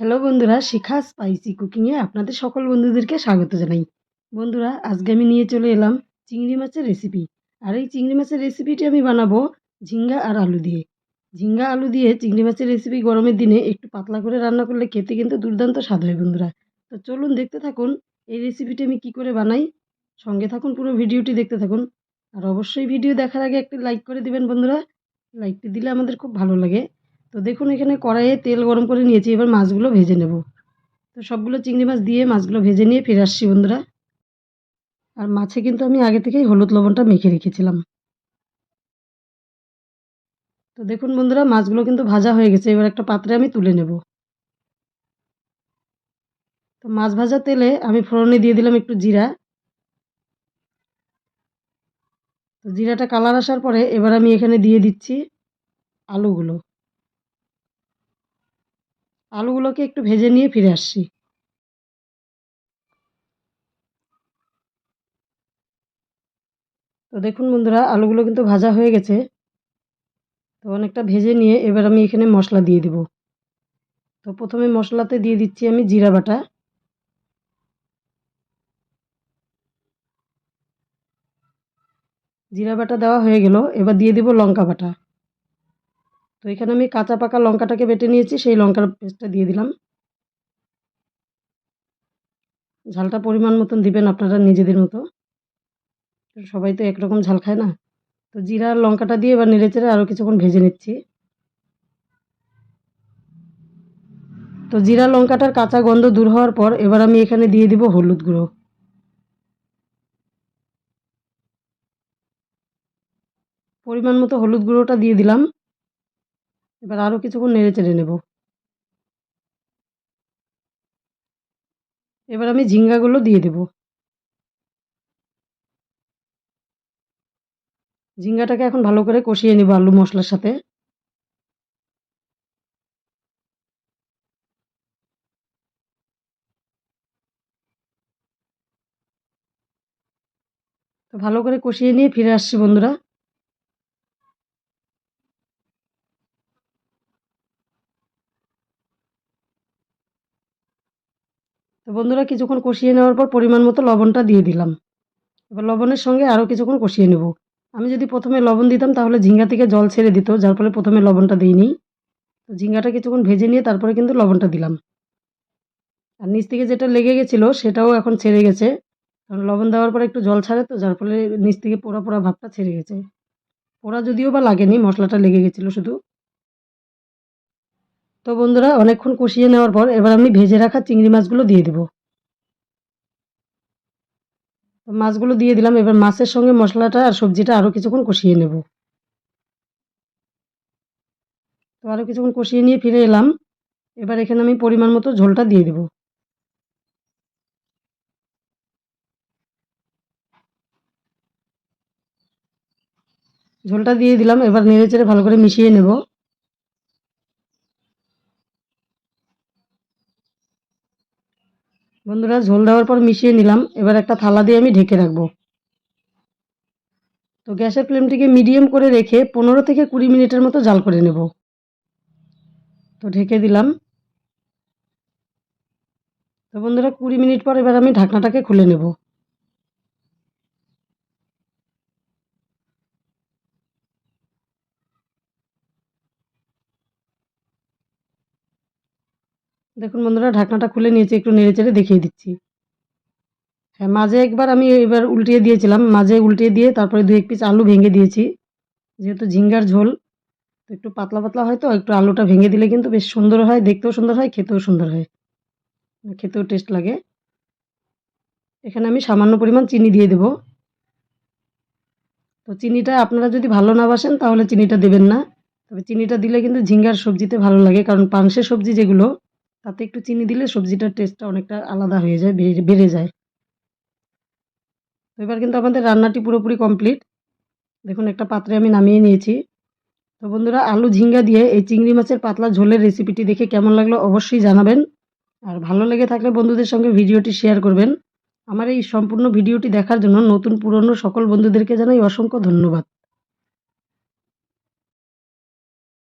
Hello বন্ধুরা, শিখা spicy কুকিংয়ে আপনাদের সকল বন্ধুদেরকে স্বাগত জানাই। বন্ধুরা, আজকে আমি নিয়ে চলে এলাম চিংড়ি মাছের রেসিপি আর এই চিংড়ি মাছের রেসিপিটি আমি বানাবো ঝিঙ্গা আর আলু দিয়ে। ঝিঙ্গা, আলু দিয়ে চিংড়ি মাছের রেসিপি গরমের দিনে একটু পাতলা করে রান্না করলে খেতে কিন্তু দুর্দান্ত স্বাদ হয় বন্ধুরা। তো চলুন দেখতে থাকুন, এই রেসিপিটি আমি কি করে বানাই। সঙ্গে থাকুন, পুরো ভিডিওটি দেখতে থাকুন। আর অবশ্যই ভিডিও দেখার আগে একটি লাইক করে দিবেন বন্ধুরা। লাইকটি দিলে আমাদের খুব ভালো লাগে। তো দেখুন, এখানে কড়াইয়ে তেল গরম করে নিয়েছি, এবার মাছগুলো ভেজে নেব। তো সবগুলো চিংড়ি মাছ দিয়ে মাছগুলো ভেজে নিয়ে ফিরে আসছি বন্ধুরা। আর মাছে কিন্তু আমি আগে থেকেই হলুদ লবণটা মেখে রেখেছিলাম। তো দেখুন বন্ধুরা, মাছগুলো কিন্তু ভাজা হয়ে গেছে, এবার একটা পাত্রে আমি তুলে নেব। তো মাছ ভাজা তেলে আমি ফোড়নে দিয়ে দিলাম একটু জিরা। তো জিরাটা কালার আসার পরে এবার আমি এখানে দিয়ে দিচ্ছি আলুগুলো। আলুগুলোকে একটু ভেজে নিয়ে ফিরে আসছি। তো দেখুন বন্ধুরা, আলুগুলো কিন্তু ভাজা হয়ে গেছে। তো অনেকটা ভেজে নিয়ে এবার আমি এখানে মশলা দিয়ে দিব। তো প্রথমে মশলাতে দিয়ে দিচ্ছি আমি জিরা বাটা। জিরা বাটা দেওয়া হয়ে গেল। এবার দিয়ে দিব লঙ্কা বাটা। তো এখানে আমি কাঁচা পাকা লঙ্কাটাকে বেটে নিয়েছি, সেই লঙ্কার পেস্টটা দিয়ে দিলাম। ঝালটা পরিমাণ মতন দিবেন আপনারা নিজেদের মতো। সবাই তো একরকম ঝাল খায় না। তো জিরা লঙ্কাটা দিয়ে এবার নেড়ে চেড়ে আরও কিছুক্ষণ ভেজে নিচ্ছি। তো জিরা, লঙ্কাটার কাঁচা গন্ধ দূর হওয়ার পর এবার আমি এখানে দিয়ে দিব হলুদ গুঁড়ো। পরিমাণ মতো হলুদ গুঁড়োটা দিয়ে দিলাম। এবার আরও কিছুক্ষণ নেড়ে চেড়ে নেব। এবার আমি ঝিঙ্গাগুলো দিয়ে দেব। ঝিঙ্গাটাকে এখন ভালো করে কষিয়ে নেব আলু মশলার সাথে। তো ভালো করে কষিয়ে নিয়ে ফিরে আসছি বন্ধুরা। তো বন্ধুরা কিছুক্ষণ কষিয়ে নেওয়ার পর পরিমাণ মতো লবণটা দিয়ে দিলাম। এবার লবণের সঙ্গে আরও কিছুক্ষণ কষিয়ে নেব। আমি যদি প্রথমে লবণ দিতাম তাহলে ঝিঙ্গা থেকে জল ছেড়ে দিত, যার ফলে প্রথমে লবণটা দিইনি। তো ঝিঙ্গাটা কিছুক্ষণ ভেজে নিয়ে তারপরে কিন্তু লবণটা দিলাম। আর নিচ থেকে যেটা লেগে গেছিল সেটাও এখন ছেড়ে গেছে। কারণ লবণ দেওয়ার পরে একটু জল ছাড়ে তো, যার ফলে নিচ থেকে পোড়া পোড়া ভাবটা ছেড়ে গেছে। পোড়া যদিও বা লাগেনি, মশলাটা লেগে গেছিল শুধু। তো বন্ধুরা, অনেকক্ষণ কষিয়ে নেওয়ার পর এবার আমি ভেজে রাখা চিংড়ি মাছগুলো দিয়ে দেবো। মাছগুলো দিয়ে দিলাম, এবার মাছের সঙ্গে মশলাটা আর সবজিটা আরও কিছুক্ষণ কষিয়ে নেব। তো আরও কিছুক্ষণ কষিয়ে নিয়ে ফিরে এলাম। এবার এখানে আমি পরিমাণ মতো ঝোলটা দিয়ে দেব। ঝোলটা দিয়ে দিলাম, এবার নেড়ে চেড়ে ভালো করে মিশিয়ে নেব। বন্ধুরা, ঝোল দেওয়ার পর মিশিয়ে নিলাম। এবার একটা থালা দিয়ে আমি ঢেকে রাখব। তো গ্যাসের ফ্লেমটিকে মিডিয়াম করে রেখে পনেরো থেকে কুড়ি মিনিটের মতো জাল করে নেব। তো ঢেকে দিলাম। তো বন্ধুরা, কুড়ি মিনিট পর এবার আমি ঢাকনাটাকে খুলে নেব। দেখুন বন্ধুরা, ঢাকনাটা খুলে নিয়েছি একটু নেড়ে চেড়ে দেখিয়ে দিচ্ছি। হ্যাঁ মাঝে একবার আমি এবার উল্টিয়ে দিয়েছিলাম। মাঝে উল্টিয়ে দিয়ে তারপরে দু এক পিস আলু ভেঙে দিয়েছি। যেহেতু ঝিঙ্গার ঝোল, তো একটু পাতলা পাতলা হয় তো, একটু আলুটা ভেঙে দিলে কিন্তু বেশ সুন্দর হয়, দেখতেও সুন্দর হয়, খেতেও সুন্দর হয়। খেতেও টেস্ট লাগে। এখানে আমি সামান্য পরিমাণ চিনি দিয়ে দেব। তো চিনিটা আপনারা যদি ভালো না বাসেন, তাহলে চিনিটা দেবেন না। তবে চিনিটা দিলে কিন্তু ঝিঙ্গার সবজিতে ভালো লাগে, কারণ পাংশে সবজি যেগুলো তাতে একটু চিনি দিলে সবজিটার টেস্টটা অনেকটা আলাদা হয়ে যায় বেড়ে যায়। তো এবার কিন্তু আমাদের রান্নাটি পুরোপুরি কমপ্লিট দেখুন, একটা পাত্রে আমি নামিয়ে নিয়েছি। তো বন্ধুরা, আলু ঝিঙ্গা দিয়ে এই চিংড়ি মাছের পাতলা ঝোলের রেসিপিটি দেখে কেমন লাগল অবশ্যই জানাবেন। আর ভালো লেগে থাকলে বন্ধুদের সঙ্গে ভিডিওটি শেয়ার করবেন। আমার এই সম্পূর্ণ ভিডিওটি দেখার জন্য নতুন পুরনো সকল বন্ধুদেরকে জানাই অসংখ্য ধন্যবাদ।